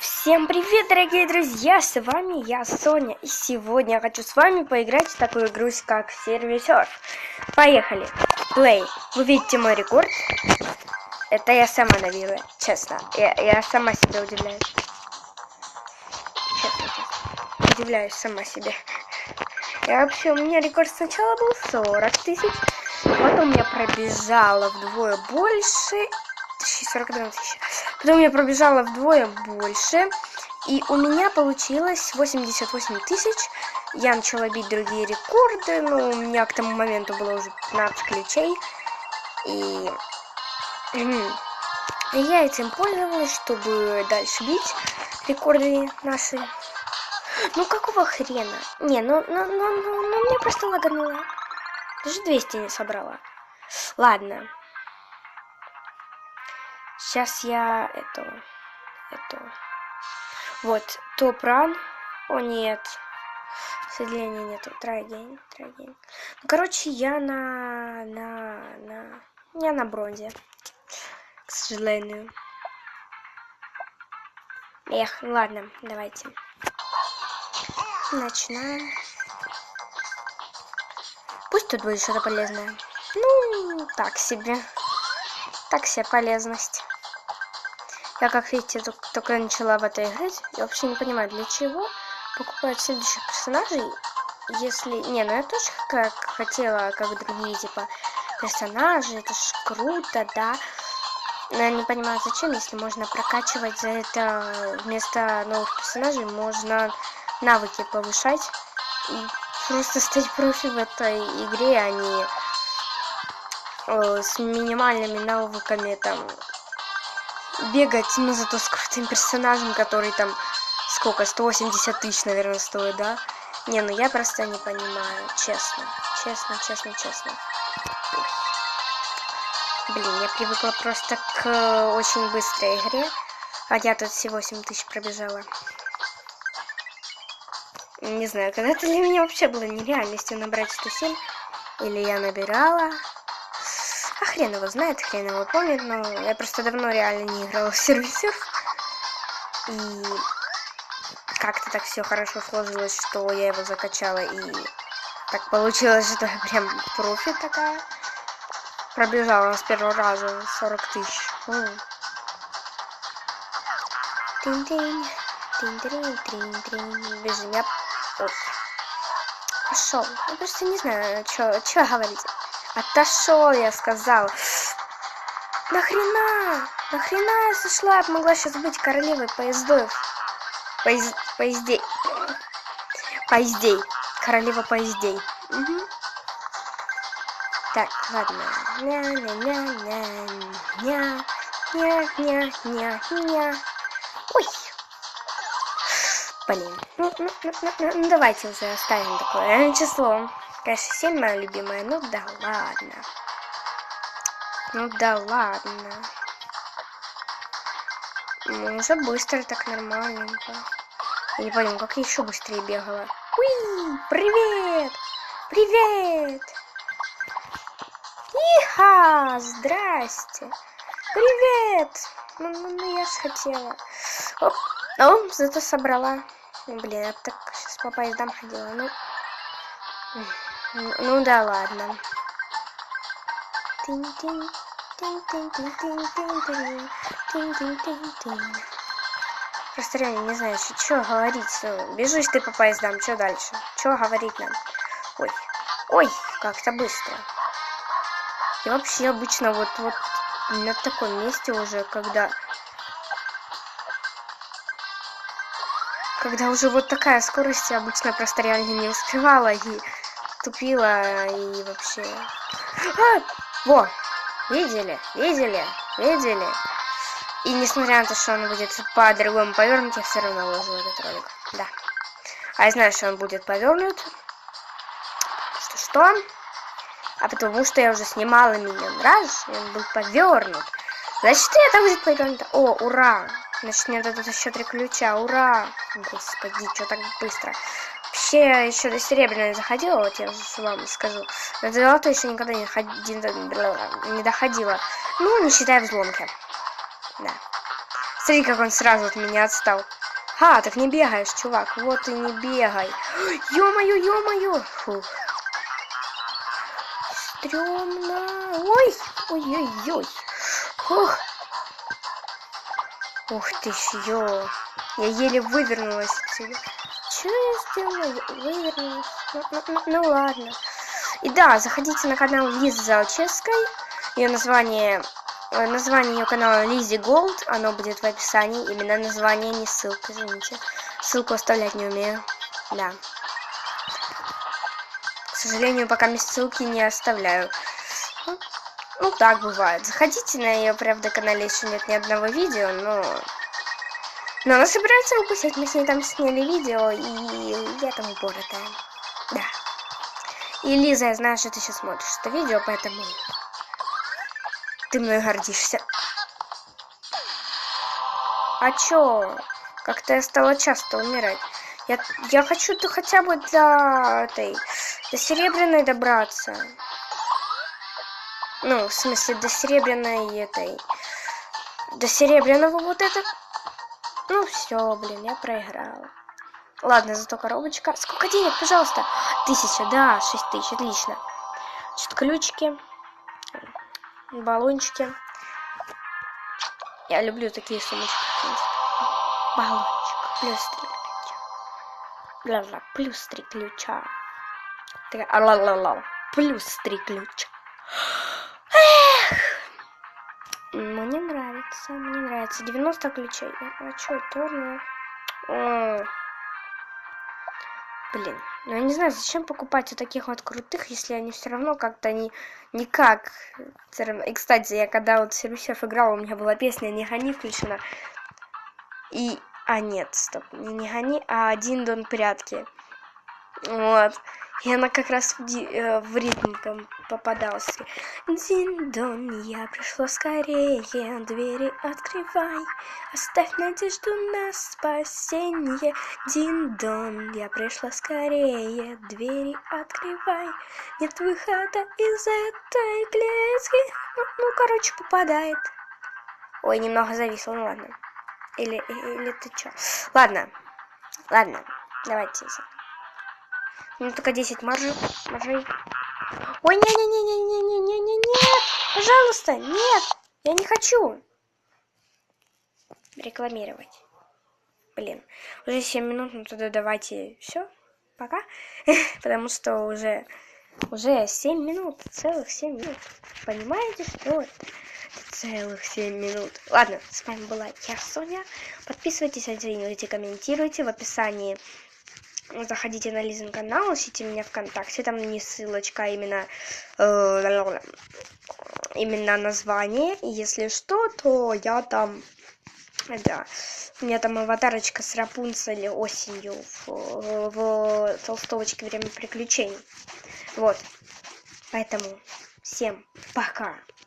Всем привет, дорогие друзья! С вами я, Соня, и сегодня я хочу с вами поиграть в такую игру, как сервисер. Поехали! Play. Вы видите мой рекорд? Это я сама набила, честно. Я, я сама себе удивляюсь. Честно. Удивляюсь сама себе. Я вообще, у меня рекорд сначала был 40 тысяч, потом я пробежала вдвое больше, 41 тысяча. Потом я пробежала вдвое больше. И у меня получилось 88 тысяч. Я начала бить другие рекорды. Но у меня к тому моменту было уже 15 ключей. И я этим пользовалась, чтобы дальше бить рекорды наши. Ну какого хрена? Не, ну, ну, ну, ну, ну мне просто лагануло. Даже 200 не собрала. Ладно. Сейчас я эту, эту. Вот, топ-ран. О, нет. Сожалению, нету. Трайдень, трайдень. Ну, короче, я на, на, на... Я на бронзе. К сожалению. Эх, ладно, давайте. Начинаем. Пусть тут будет что-то полезное. Ну, так себе. Так себе полезность. Я, как видите, только начала в это играть. Я вообще не понимаю, для чего покупать следующих персонажей, если... Не, ну я тоже как хотела, как другие, типа, персонажи, это ж круто, да. Но я не понимаю, зачем, если можно прокачивать за это вместо новых персонажей, можно навыки повышать и просто стать профи в этой игре, а не э, с минимальными навыками там бегать, ну, зато с крутым персонажем, который там, сколько, 180 тысяч, наверное, стоит, да? Не, ну я просто не понимаю, честно, честно, честно, честно. Блин, я привыкла просто к очень быстрой игре, а я тут всего 7 тысяч пробежала. Не знаю, когда-то для меня вообще было нереальностью набрать 107, или я набирала, а хрен его знает, хрен его помнит, но я просто давно реально не играла в сервисер. И как-то так все хорошо сложилось, что я его закачала и так получилось, что я прям профи такая. Пробежала с первого раза 40 тысяч. Тин-тин, тин-тин-тин-тин. Бежим, я... Пошел. Я просто не знаю, что говорить. Отошел, я сказал. Нахрена? Нахрена я сошла? Я могла сейчас быть королевой поездов. Поезд... Поездей. Поездей. Королева поездей. Угу. Так, ладно. Ня-ня-ня-ня-ня. Ня-ня-ня-ня. Ой. Блин. Ну, ну, ну, ну, ну, давайте уже оставим такое число. Конечно, 7 моя любимая. Ну да ладно. Ну да ладно. Ну, уже быстро, так нормальненько. Я не понял, как я еще быстрее бегала. Уи! Привет! Привет! Иха! Здрасте! Привет! Ну, ну, ну я ж хотела. Оп. Ну, зато собрала. Блин, я так сейчас по поездам ходила. Ну, ну да ладно. Просто реально не знаю, что говорить. Ну, бежишь ты по поездам, что дальше? Что говорить нам? Ой, ой, как-то быстро. И вообще обычно вот, вот на таком месте уже, когда... Когда уже вот такая скорость, я обычно просто реально не успевала и тупила и вообще... А! Во! Видели? Видели? Видели? И несмотря на то, что он будет по-другому повернут, я все равно выложу этот ролик. Да. А я знаю, что он будет повернут. Что что? А потому что я уже снимала миллион раз, и он был повернут. Значит, это будет повернуто. О, ура! Значит, мне дадут еще три ключа. Ура! Господи, что так быстро. Вообще, еще до серебряной заходила, вот я вам скажу. Но до золотой еще никогда не, ходи, не доходила. Ну, не считая взломки. Да. Смотри, как он сразу от меня отстал. А, так не бегаешь, чувак. Вот и не бегай. Ё-моё, ё-моё. Фух. Стрёмно. Ой, ой-ой-ой. Фух. Ух ты ё. Я еле вывернулась отсюда. Что я сделала? Вывернулась. Ну, ну, ну, ну ладно. И да, заходите на канал Лизы Залчевской. Ее название Э, название ее канала Лизи Голд, оно будет в описании. Именно название, не ссылка, извините. Ссылку оставлять не умею. Да. К сожалению, пока мне ссылки не оставляю. Ну, ну, так бывает. Заходите на ее, правда, канале еще нет ни одного видео, но... Но она собирается выпустить. Мы с ней там сняли видео, и я там упоротая. Да. И Лиза, я знаю, что ты сейчас смотришь это видео, поэтому ты мной гордишься. А чё? Как-то я стала часто умирать. Я, я хочу -то хотя бы до этой, до серебряной добраться. Ну, в смысле, до серебряной этой, до серебряного вот это. Ну, все, блин, я проиграла. Ладно, зато коробочка. Сколько денег, пожалуйста? Тысяча, да, шесть тысяч, отлично. Значит, ключики баллончики. Я люблю такие сумочки. Баллончик. Плюс три ключа. Ла-ла, плюс три ключа. Ла-ла-ла. Плюс три ключа. Эх! Мне нравится, мне нравится. 90 ключей. А что, тоже? Блин, ну я не знаю, зачем покупать у таких вот крутых, если они все равно как-то не никак. И, кстати, я когда вот Сервисев играл, у меня была песня «Не гони» включена. И... А, нет, стоп, не «Не гони», а «Один дон прятки». Вот. И она как раз в, э, в ритм там попадалась. Дин-дон, я пришла скорее, двери открывай, оставь надежду на спасение. Дин-дон, я пришла скорее, двери открывай, нет выхода из этой клетки. Ну, ну короче, попадает. Ой, немного зависло, ну ладно. Или, или ты чё? Ладно, ладно, давайте. Ну только 10 маржи, маржей. Ой, не-не-не-не-не-не-не-не, нет! Пожалуйста, нет! Я не хочу! Рекламировать. Блин, уже 7 минут, ну тогда давайте все, пока. Потому что уже, уже 7 минут, целых 7 минут. Понимаете, что это? Целых 7 минут. Ладно, с вами была я, Соня. Подписывайтесь, оценивайте, комментируйте. В описании заходите на Лизин канал, ищите меня ВКонтакте, там не ссылочка, а именно, э, именно название. Если что, то я там, да, у меня там аватарочка с Рапунцель осенью в, в толстовочке «Время приключений». Вот, поэтому всем пока.